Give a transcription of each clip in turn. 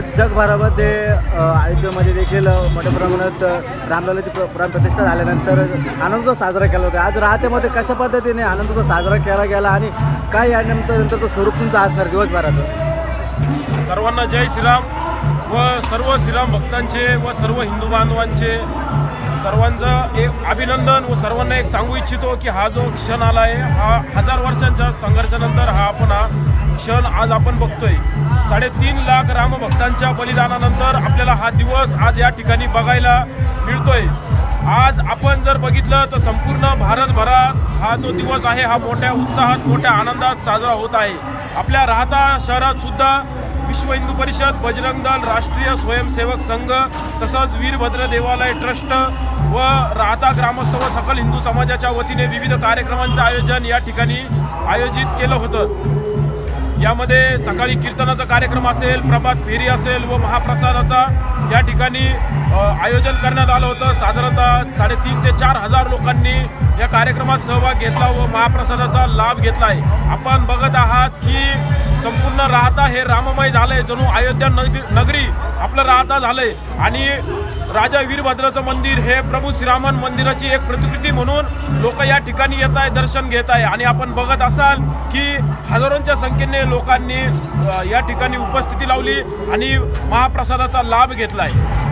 आज जगभरामध्ये अयोध्येमध्ये देखील मोठ्या प्रमाणात रामलालाची प्राण प्रतिष्ठा झाल्यानंतर आनंदोत्सव साजरा केला होता. आज राहतेमध्ये कशा पद्धतीने आनंदोत्सव साजरा केला गेला आणि काय यानंतर तो स्वरूप तुमचं असणार दिवसभराचं? सर्वांना जय श्रीराम व सर्व श्रीराम भक्तांचे व सर्व हिंदू बांधवांचे सर्वांचं एक अभिनंदन व सर्वांना एक सांगू इच्छितो की हा जो क्षण आला आहे हा हजार वर्षांच्या संघर्षानंतर हा आपण हा क्षण आज आपण बघतोय. साडेतीन लाख रामभक्तांच्या बलिदानानंतर आपल्याला हा दिवस आज या ठिकाणी बघायला मिळतोय. आज आपण जर बघितलं तर संपूर्ण भारतभरात हा जो दिवस आहे हा मोठ्या उत्साहात मोठ्या आनंदात साजरा होत आहे. आपल्या राहता शहरात सुद्धा विश्व हिंदू परिषद बजरंग दल राष्ट्रीय स्वयंसेवक संघ तसंच वीरभद्र देवालय ट्रस्ट व राहता ग्रामस्थ व सकल हिंदू समाजाच्या वतीने विविध कार्यक्रमांचं आयोजन या ठिकाणी आयोजित केलं होतं. यामध्ये सकाळी कीर्तनाचा कार्यक्रम असेल प्रभात फेरी असेल व महाप्रसादाचा या ठिकाणी आयोजन करण्यात आलं होतं. साधारणतः साडेतीन ते चार हजार लोकांनी या कार्यक्रमात सहभाग घेतला व महाप्रसादाचा लाभ घेतला आहे आपण बघत आहात की संपूर्ण राहता हे राममय झालंय. जणू अयोध्या नगरी आपलं राहता झालंय. आणि राजा वीरभद्राचं मंदिर हे प्रभू श्रीरामन मंदिराची एक प्रतिकृती म्हणून लोक या ठिकाणी येत आहे दर्शन घेत आहे आणि आपण बघत असाल की हजारोंच्या संख्येने लोकांनी या ठिकाणी उपस्थिती लावली आणि महाप्रसादाचा लाभ घेतला आहे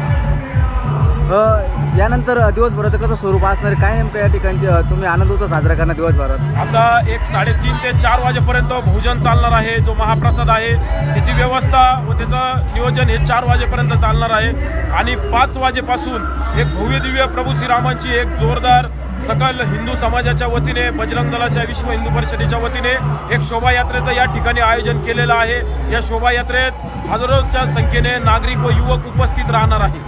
यानंतर दिवसभराचं कसं स्वरूप असणार? काय नेमकं या ठिकाणी तुम्ही आनंदोत्सव साजरा करणार दिवसभरात? आता एक साडेतीन ते चार वाजेपर्यंत भोजन चालणार आहे जो महाप्रसाद आहे. त्याची व्यवस्था व त्याचं नियोजन हे चार वाजेपर्यंत चालणार आहे. आणि पाच वाजेपासून एक भव्य दिव्य प्रभू श्रीरामांची एक जोरदार सकल हिंदू समाजाच्या वतीने बजरंग दलाच्या विश्व हिंदू परिषदेच्या वतीने एक शोभायात्रेचं या ठिकाणी आयोजन केलेलं आहे. या शोभायात्रेत हजारोच्या संख्येने नागरिक व युवक उपस्थित राहणार आहे